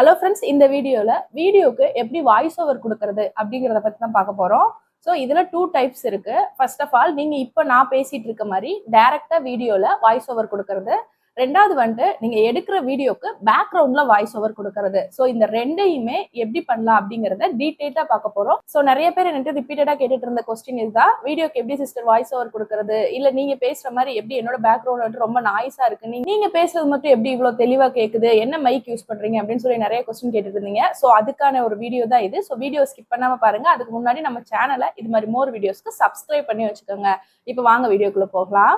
Hello friends இந்த வீடியோவில் வீடியோக்கு எப்படி வாய்ஸ் ஓவர் கொடுக்கறது அப்படிங்கிறத பற்றி தான் பார்க்க போகிறோம் ஸோ இதில் டூ டைப்ஸ் இருக்குது ஃபர்ஸ்ட் ஆஃப் ஆல் நீங்கள் இப்போ நான் பேசிகிட்டு இருக்க மாதிரி டேரெக்டாக வீடியோவில் வாய்ஸ் ஓவர் கொடுக்கறது. ரெண்டாவது வந்துட்டு நீங்கள் எடுக்கிற வீடியோக்கு பேக்ரவுண்டில் வாய்ஸ் ஓவர் கொடுக்கறது. ஸோ இந்த ரெண்டையுமே எப்படி பண்ணலாம் அப்படிங்கிறத டீடைல்டா பார்க்க போகிறோம் ஸோ நிறைய பேர் என்கிட்ட ரிப்பீட்டடா கேட்டுட்டு இருந்த கொஸ்டின் இதுதான். வீடியோக்கு எப்படி சிஸ்டர் வாய்ஸ் ஓவர் கொடுக்கறது? இல்லை நீங்கள் பேசுகிற மாதிரி எப்படி என்னோட பேக்ரவுண்ட் வந்துட்டு ரொம்ப நாய்ஸாக இருக்கு? நீங்க நீங்கள் பேசுறது மட்டும் எப்படி இவ்வளோ தெளிவாக கேட்குது என்ன மைக் யூஸ் பண்ணுறீங்க அப்படின்னு சொல்லி நிறைய கொஸ்டின் கேட்டுட்டு இருந்தீங்க. ஸோ அதுக்கான ஒரு வீடியோ தான் இது. ஸோ வீடியோ ஸ்கிப் பண்ணாமல் பாருங்க. அதுக்கு முன்னாடி நம்ம சேனலை இது மாதிரி மோர் வீடியோஸ்க்கு சப்ஸ்கிரைப் பண்ணி வச்சுக்கோங்க. இப்போ வாங்க வீடியோக்குள்ளே போகலாம்.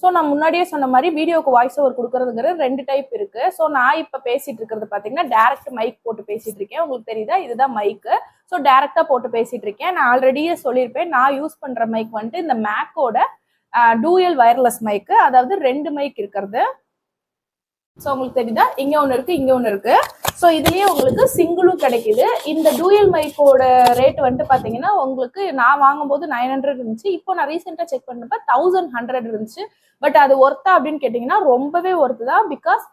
ஸோ நான் முன்னாடியே சொன்ன மாதிரி வீடியோக்கு வாய்ஸ் ஓவர் கொடுக்கறதுங்கிறது ரெண்டு டைப் இருக்கு. ஸோ நான் இப்போ பேசிட்டு இருக்கிறது பார்த்தீங்கன்னா டேரக்ட் மைக் போட்டு பேசிட்டு இருக்கேன். உங்களுக்கு தெரியுதா? இதுதான் மைக்கு ஸோ டேரக்டாக போட்டு பேசிட்டு இருக்கேன். நான் ஆல்ரெடியே சொல்லியிருப்பேன். நான் யூஸ் பண்ணுற மைக் வந்துட்டு இந்த மேக்கோட டூயல் வயர்லெஸ் மைக்கு அதாவது ரெண்டு மைக் இருக்கிறது. ஸோ உங்களுக்கு தெரியுதா? இங்கே ஒன்று இருக்கு இங்கே ஒன்று இருக்கு. ஸோ இதுலேயே உங்களுக்கு சிங்கிளும் கிடைக்குது. இந்த டூயல் மைக்கோட ரேட் வந்துட்டு பார்த்தீங்கன்னா உங்களுக்கு நான் வாங்கும்போது நைன் ஹண்ட்ரட் இருந்துச்சு. இப்போ நான் ரீசெண்டாக செக் பண்ணப்ப தௌசண்ட் ஹண்ட்ரட் இருந்துச்சு. பட் அது ஒர்த்தா அப்படின்னு கேட்டிங்கன்னா ரொம்பவே ஒர்த்து தான். பிகாஸ்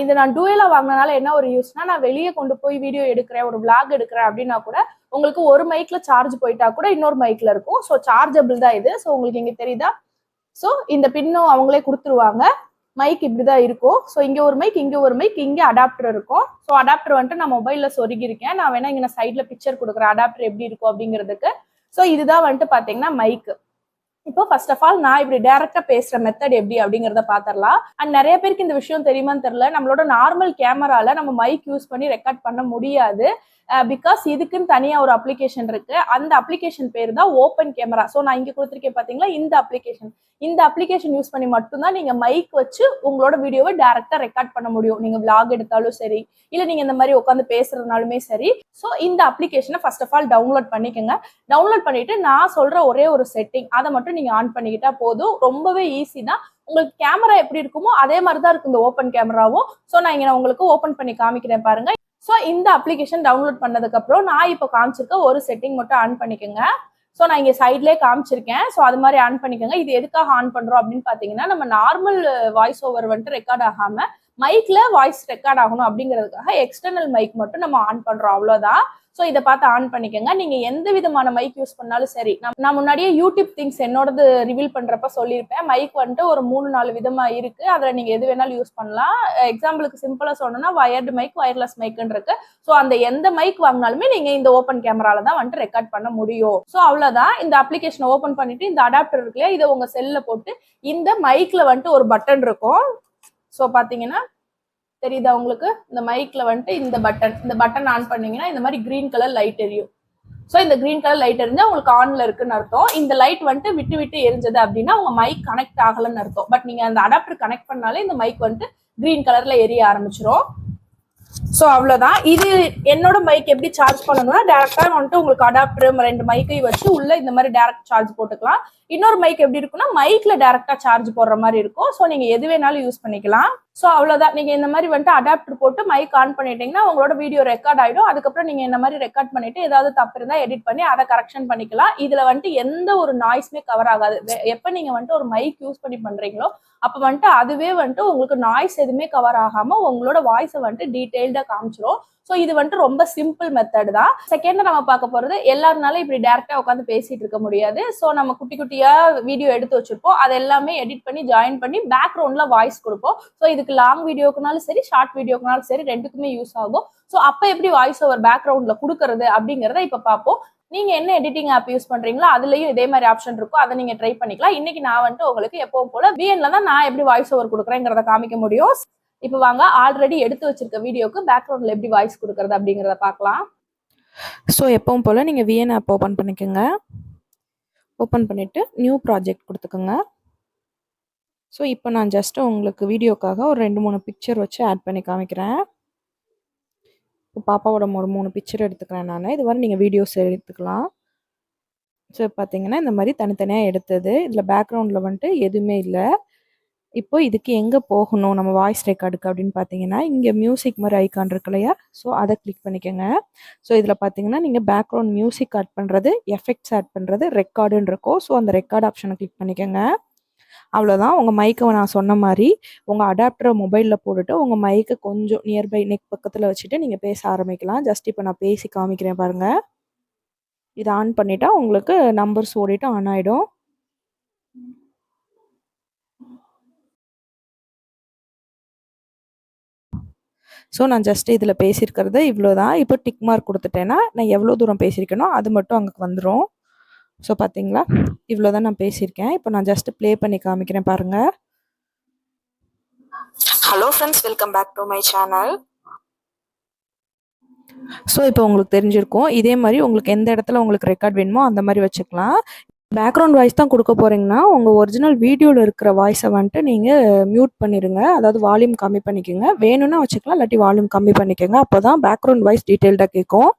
இது நான் டூயலாக வாங்கினனால என்ன ஒரு யூஸ்னா நான் வெளியே கொண்டு போய் வீடியோ எடுக்கிறேன் ஒரு விளாக் எடுக்கிறேன் அப்படின்னா கூட உங்களுக்கு ஒரு மைக்கில் சார்ஜ் போயிட்டா கூட இன்னொரு மைக்கில் இருக்கும். ஸோ சார்ஜபிள் தான் இது. ஸோ உங்களுக்கு இங்கே தெரியுதா? ஸோ இந்த பின்னும் அவங்களே கொடுத்துருவாங்க. மைக் இப்படிதான் இருக்கும். ஸோ இங்கே ஒரு மைக் இங்கே ஒரு மைக் இங்கே அடாப்டர் இருக்கும். ஸோ அடாப்டர் வந்துட்டு நான் மொபைலில் சொருகிருக்கேன் நான் வேணா இங்கே சைடில் பிக்சர் கொடுக்குறேன். அடாப்டர் எப்படி இருக்கும் அப்படிங்கிறதுக்கு. ஸோ இதுதான் வந்துட்டு பார்த்தீங்கன்னா மைக்கு இப்போ ஃபர்ஸ்ட் ஆஃப் ஆல் நான் இப்படி டைரக்டா பேசுற மெத்தட் எப்படி அப்படிங்கறத பாத்திரலாம். அண்ட் நிறைய பேருக்கு இந்த விஷயம் தெரியுமான்னு தெரியல. நம்மளோட நார்மல் கேமரால நம்ம மைக் யூஸ் பண்ணி ரெக்கார்ட் பண்ண முடியாது. பிகாஸ் இதுக்குன்னு தனியா ஒரு அப்ளிகேஷன் இருக்கு. அந்த அப்ளிகேஷன் பேர் தான் ஓப்பன் கேமரா ஸோ நான் இங்க கொடுத்துருக்கேன் பாத்தீங்களா? இந்த அப்ளிகேஷன் இந்த அப்ளிகேஷன் யூஸ் பண்ணி மட்டும்தான் நீங்க மைக் வச்சு உங்களோட வீடியோவை டேரெக்டாக ரெக்கார்ட் பண்ண முடியும். நீங்க விளாக் எடுத்தாலும் சரி இல்ல நீங்க இந்த மாதிரி உட்காந்து பேசுறதுனாலுமே சரி. ஸோ இந்த அப்ளிகேஷனை ஃபர்ஸ்ட் ஆஃப் ஆல் டவுன்லோட் பண்ணிக்கோங்க. டவுன்லோட் பண்ணிட்டு நான் சொல்ற ஒரே ஒரு செட்டிங் அதை மட்டும் நீங்க ஆன் பண்ணிக்கிட்டா போதும். ரொம்பவே ஈஸி தான். உங்களுக்கு கேமரா எப்படி இருக்குமோ அதே மாதிரி தான் இருக்கும் இந்த ஓப்பன் கேமராவும் ஸோ நான் இங்க நான் உங்களுக்கு ஓப்பன் பண்ணி காமிக்கிறேன் பாருங்க. ஸோ இந்த அப்ளிகேஷன் டவுன்லோட் பண்ணதுக்கு அப்புறம் நான் இப்போ காமிச்சிருக்க ஒரு செட்டிங் மட்டும் ஆன் பண்ணிக்கோங்க. ஸோ நான் இங்கே சைட்லேயே காமிச்சிருக்கேன். ஸோ அது மாதிரி ஆன் பண்ணிக்கோங்க. இது எதுக்காக ஆன் பண்ணுறோம் அப்படின்னு பார்த்தீங்கன்னா நம்ம நார்மல் வாய்ஸ் ஓவர் வந்துட்டு ரெக்கார்ட் ஆகாம மைக்ல வாய்ஸ் ரெக்கார்ட் ஆகணும் அப்படிங்கிறதுக்காக எக்ஸ்டர்னல் மைக் மட்டும் நம்ம ஆன் பண்ணுறோம் அவ்வளோதான் ஸோ இதை பார்த்து ஆன் பண்ணிக்கோங்க. நீங்கள் எந்த விதமான மைக் யூஸ் பண்ணாலும் சரி நான் நான் முன்னாடியே யூடியூப் திங்ஸ் என்னோடது ரிவீல் பண்ணுறப்ப சொல்லியிருப்பேன். மைக் வந்துட்டு ஒரு மூணு நாலு விதமாக இருக்குது அதில் நீங்கள் எது வேணாலும் யூஸ் பண்ணலாம். எக்ஸாம்பிளுக்கு சிம்பிளாக சொல்லணும்னா வயர்டு மைக் வயர்லெஸ் மைக்குன்னு இருக்கு. ஸோ அந்த எந்த மைக் வாங்கினாலுமே நீங்கள் இந்த ஓப்பன் கேமரால தான் வந்துட்டு ரெக்கார்ட் பண்ண முடியும். ஸோ அவ்வளோதான் இந்த அப்ளிகேஷனை ஓப்பன் பண்ணிட்டு இந்த அடாப்டர் இருக்கு இல்லையா இதை உங்கள் செல்லில் போட்டு இந்த மைக்கில் வந்துட்டு ஒரு பட்டன் இருக்கும். ஸோ பார்த்தீங்கன்னா தெரியுதா உங்களுக்கு? இந்த மைக்ல வந்துட்டு இந்த பட்டன் இந்த பட்டன் ஆன் பண்ணீங்கன்னா இந்த மாதிரி கிரீன் கலர் லைட் எரியும். ஸோ இந்த கிரீன் கலர் லைட் எரிஞ்சா உங்களுக்கு ஆன்ல இருக்குன்னு அர்த்தம். இந்த லைட் வந்துட்டு விட்டு விட்டு எரிஞ்சது அப்படின்னா உங்க மைக் கனெக்ட் ஆகலன்னு அர்த்தம். பட் நீங்க அந்த அடாப்டர் கனெக்ட் பண்ணாலே இந்த மைக் வந்துட்டு கிரீன் கலர்ல எரிய ஆரம்பிச்சிரும். ஸோ அவ்வளோதான் இது என்னோட மைக் எப்படி சார்ஜ் பண்ணணும்னா டேரெக்டாக வந்துட்டு உங்களுக்கு அடாப்டர் ரெண்டு மைக்கையும் வச்சு உள்ள இந்த மாதிரி டேரக்ட் சார்ஜ் போட்டுக்கலாம். இன்னொரு மைக் எப்படி இருக்கும்னா மைக்ல டேரக்டா சார்ஜ் போடுற மாதிரி இருக்கும். ஸோ நீங்க எது வேணாலும் யூஸ் பண்ணிக்கலாம். ஸோ அவ்வளோதான் நீங்கள் இந்த மாதிரி வந்துட்டு அடாப்டர் போட்டு மைக் ஆன் பண்ணிட்டீங்கன்னா உங்களோட வீடியோ ரெக்கார்ட் ஆகிடும் அதுக்கப்புறம் நீங்கள் இந்த மாதிரி ரெக்கார்ட் பண்ணிட்டு ஏதாவது தப்பு இருந்தால் எடிட் பண்ணி அதை கரெக்ஷன் பண்ணிக்கலாம். இதில் வந்துட்டு எந்த ஒரு நாய்ஸுமே கவர் ஆகாது. எப்போ நீங்கள் வந்துட்டு ஒரு மைக் யூஸ் பண்ணி பண்ணுறீங்களோ அப்போ வந்துட்டு அதுவே வந்துட்டு உங்களுக்கு நாய்ஸ் எதுவுமே கவர் ஆகாமல் உங்களோட வாய்ஸை வந்துட்டு டீட்டெயில்டாக காமிச்சிரும். ஸோ இது வந்துட்டு ரொம்ப சிம்பிள் மெத்தட் தான். செகண்ட் நம்ம பார்க்க போகிறது எல்லாருனாலும் இப்படி டேரெக்டாக உட்காந்து பேசிட்டு இருக்க முடியாது. ஸோ நம்ம குட்டி குட்டியாக வீடியோ எடுத்து வச்சிருப்போம். அது எல்லாமே எடிட் பண்ணி ஜாயின் பண்ணி பேக்ரவுண்டில் வாய்ஸ் கொடுப்போம். ஸோ இது இதுக்கு லாங் வீடியோக்குனாலும் சரி ஷார்ட் வீடியோக்குனாலும் சரி ரெண்டுக்குமே யூஸ் ஆகும். ஸோ அப்போ எப்படி வாய்ஸ் ஓவர் பேக்ரவுண்ட்ல கொடுக்கறது அப்படிங்கிறத இப்போ பார்ப்போம் நீங்க என்ன எடிட்டிங் ஆப் யூஸ் பண்றீங்களோ அதுலயும் இதே மாதிரி ஆப்ஷன் இருக்கும். அதை நீங்க ட்ரை பண்ணிக்கலாம். இன்னைக்கு நான் வந்துட்டு உங்களுக்கு எப்பவும் போல பிஎன்ல தான் நான் எப்படி வாய்ஸ் ஓவர் கொடுக்குறேங்கிறத காமிக்க முடியும். இப்போ வாங்க ஆல்ரெடி எடுத்து வச்சிருக்க வீடியோக்கு பேக்ரவுண்ட்ல எப்படி வாய்ஸ் கொடுக்கறது அப்படிங்கிறத பார்க்கலாம் ஸோ எப்பவும் போல் நீங்கள் விஎன் ஆப் ஓப்பன் பண்ணிக்கோங்க. ஓப்பன் பண்ணிவிட்டு நியூ ப்ராஜெக்ட் கொடுத்துக்கோங்க. ஸோ இப்போ நான் ஜஸ்ட்டு உங்களுக்கு வீடியோக்காக ஒரு ரெண்டு மூணு பிக்சர் வச்சு ஆட் பண்ணி காமிக்கிறேன். இப்போ பாப்பாவோட ஒரு மூணு பிக்சர் எடுத்துக்கிறேன் நான். இது மாதிரி நீங்கள் வீடியோஸ் எடுத்துக்கலாம். ஸோ பார்த்தீங்கன்னா இந்த மாதிரி தனித்தனியாக எடுத்தது. இதில் பேக்ரவுண்டில் வந்துட்டு எதுவுமே இல்லை. இப்போ இதுக்கு எங்கே போகணும்? நம்ம வாய்ஸ் ரெக்கார்டுக்கு அப்படின்னு பார்த்தீங்கன்னா இங்கே மியூசிக் மாதிரி ஐக்கான் இருக்கு இல்லையா? ஸோ அதை கிளிக் பண்ணிக்கோங்க. ஸோ இதில் பார்த்தீங்கன்னா நீங்கள் பேக்ரவுண்ட் மியூசிக் ஆட் பண்ணுறது எஃபெக்ட்ஸ் ஆட் பண்ணுறது ரெக்கார்டுன்னு இருக்கும். ஸோ அந்த ரெக்கார்டு ஆப்ஷனை கிளிக் பண்ணிக்கோங்க. அவ்வளோதான் உங்கள் மைக்கை நான் சொன்ன மாதிரி உங்கள் அடாப்டரை மொபைலில் போட்டுட்டு உங்கள் மைக்கை கொஞ்சம் நியர்பை நெக் பக்கத்தில் வச்சுட்டு நீங்கள் பேச ஆரம்பிக்கலாம். ஜஸ்ட் இப்போ நான் பேசி காமிக்கிறேன் பாருங்கள் இதை ஆன் பண்ணிட்டா உங்களுக்கு நம்பர்ஸ் ஓடிட்டு ஆன் ஆகிடும் ஸோ நான் ஜஸ்ட் இதில் பேசியிருக்கிறது இவ்வளோ தான் இப்போ டிக் மார்க் கொடுத்துட்டேன்னா நான் எவ்வளோ தூரம் பேசியிருக்கேனோ அது மட்டும் அங்கே வந்துடும் ஸோ பார்த்தீங்களா இவ்வளோ தான் நான் பேசியிருக்கேன். இப்போ நான் ஜஸ்ட் ப்ளே பண்ணி காமிக்கிறேன் பாருங்கள் hello friends welcome back to my channel so இப்போ உங்களுக்கு தெரிஞ்சிருக்கும். இதே மாதிரி உங்களுக்கு எந்த இடத்துல உங்களுக்கு ரெக்கார்ட் வேணுமோ அந்த மாதிரி வச்சுக்கலாம். பேக்ரவுண்ட் வாய்ஸ் தான் கொடுக்க போகிறீங்கன்னா உங்கள் ஒரிஜினல் வீடியோவில் இருக்கிற வாய்ஸை வந்துட்டு நீங்கள் மியூட் பண்ணிடுங்க அதாவது வால்யூம் கம்மி பண்ணிக்கோங்க. வேணும்னா வச்சுக்கலாம் இல்லாட்டி வால்யூம் கம்மி பண்ணிக்கோங்க. அப்போ தான் பேக்ரவுண்ட் வாய்ஸ் டீட்டெயில்டாக கேட்கும்.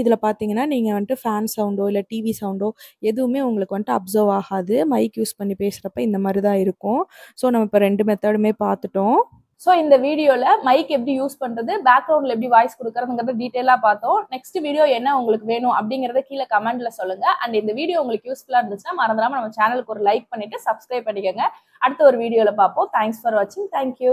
இதில் பார்த்தீங்கன்னா நீங்கள் வந்துட்டு ஃபேன் சவுண்டோ இல்லை டிவி சவுண்டோ எதுவுமே உங்களுக்கு வந்துட்டு அப்சர்வ் ஆகாது. மைக் யூஸ் பண்ணி பேசுகிறப்ப இந்த மாதிரி தான் இருக்கும். ஸோ நம்ம இப்போ ரெண்டு மெத்தடுமே பார்த்துட்டோம் ஸோ இந்த வீடியோவில் மைக் எப்படி யூஸ் பண்ணுறது பேக்ரவுண்டில் எப்படி வாய்ஸ் கொடுக்குறதுங்கிறத டீட்டெயிலாக பார்த்தோம். நெக்ஸ்ட் வீடியோ என்ன உங்களுக்கு வேணும் அப்படிங்கிறத கீழே கமெண்ட்டில் சொல்லுங்க. அண்ட் இந்த வீடியோ உங்களுக்கு யூஸ்ஃபுல்லாக இருந்துச்சுன்னா மறந்துடாமல் நம்ம சேனலுக்கு ஒரு லைக் பண்ணிவிட்டு சப்ஸ்கிரைப் பண்ணிக்கோங்க. அடுத்த ஒரு வீடியோவில் பார்ப்போம். தேங்க்ஸ் ஃபார் வாட்சிங் தேங்க்யூ